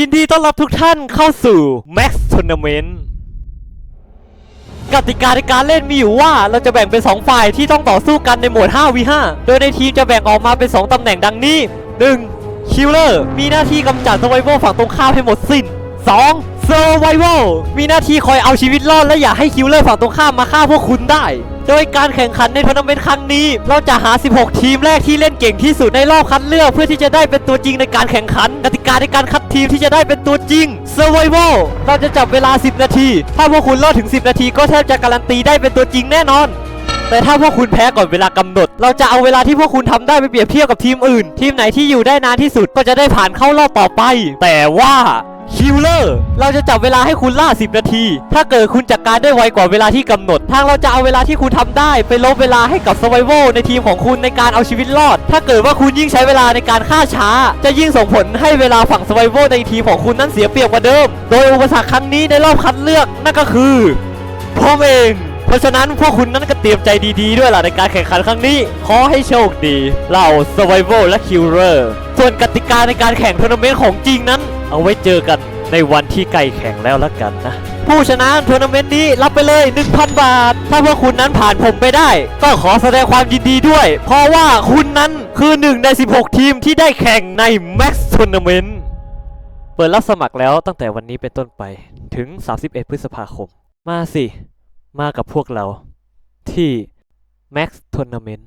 ยินดีต้อนรับทุกท่านเข้าสู่ Max Tournament กติกาในการเล่นมีอยู่ว่าเราจะแบ่งเป็น 2 ฝ่ายที่ต้องต่อสู้กันในโหมด 5v5 โดยในทีมจะแบ่งออกมาเป็น 2 ตำแหน่งดังนี้ 1. Killer มีหน้าที่กำจัด Survival ฝั่งตรงข้ามให้หมดสิ้น 2. Survival มีหน้าที่คอยเอาชีวิตรอดและอย่าให้ Killer ฝั่งตรงข้ามมาฆ่าพวกคุณได้ โดยการแข่งขันในทัวร์นาเมนต์ครั้งนี้ เราจะหา 16 ทีมแรกที่เล่นเก่งที่สุดในรอบคัดเลือก เพื่อที่จะได้เป็นตัวจริงในการแข่งขันกติกาในการคัดทีมที่จะได้เป็นตัวจริง Survival เราจะจับเวลา 10 นาที ถ้าพวกคุณรอดถึง 10 นาที ก็แทบจะการันตีได้เป็นตัวจริงแน่นอน แต่ถ้าพวกคุณแพ้ก่อนเวลากำหนด เราจะเอาเวลาที่พวกคุณทำได้ไปเปรียบเทียบกับทีมอื่น ทีมไหนที่อยู่ได้นานที่สุดก็จะได้ผ่านเข้ารอบต่อไป แต่ว่าคิลเลอร์เราจะจับเวลาให้คุณล่า 10 นาที ถ้าเกิดคุณจัดการได้ไวกว่าเวลาที่กำหนด ทางเราจะเอาเวลาที่คุณทำได้ ไปลบเวลาให้กับ s u r v i v a l ในทีมของคุณในการเอาชีวิตรอด ถ้าเกิดว่าคุณยิ่งใช้เวลาในการฆ่าช้า จะยิ่งส่งผลให้เวลาฝั่ง s u r v i v a l ในทีมของคุณนั้นเสียเปรียบกว่าเดิม โดยอุปสรรคครั้งนี้ในรอบคัดเลือกนั่นก็คือผมเอง เพราะฉะนั้นพวกคุณนั้นก็เตรียมใจดีๆด้วยล่ะในการแข่งขันครั้งนี้ ขอให้โชคดีเหล่า Survival และ Killer ส่วนกติกาในการแข่งทัวร์นาเมนต์ของจริงนั้น เอาไว้เจอกันในวันที่ใกล้แข่งแล้วละกันนะ ผู้ชนะทัวร์นาเมนต์นี้รับไปเลย 1,000 บาท ถ้าพวกคุณนั้นผ่านผมไปได้ ก็ขอแสดงความยินดีด้วย เพราะว่าคุณนั้นคือหนึ่งใน 16 ทีมที่ได้แข่งใน Max Tournament เปิดรับสมัครแล้วตั้งแต่วันนี้เป็นต้นไปถึง 31 พฤษภาคม มาสิ มากับพวกเราที่ Max Tournament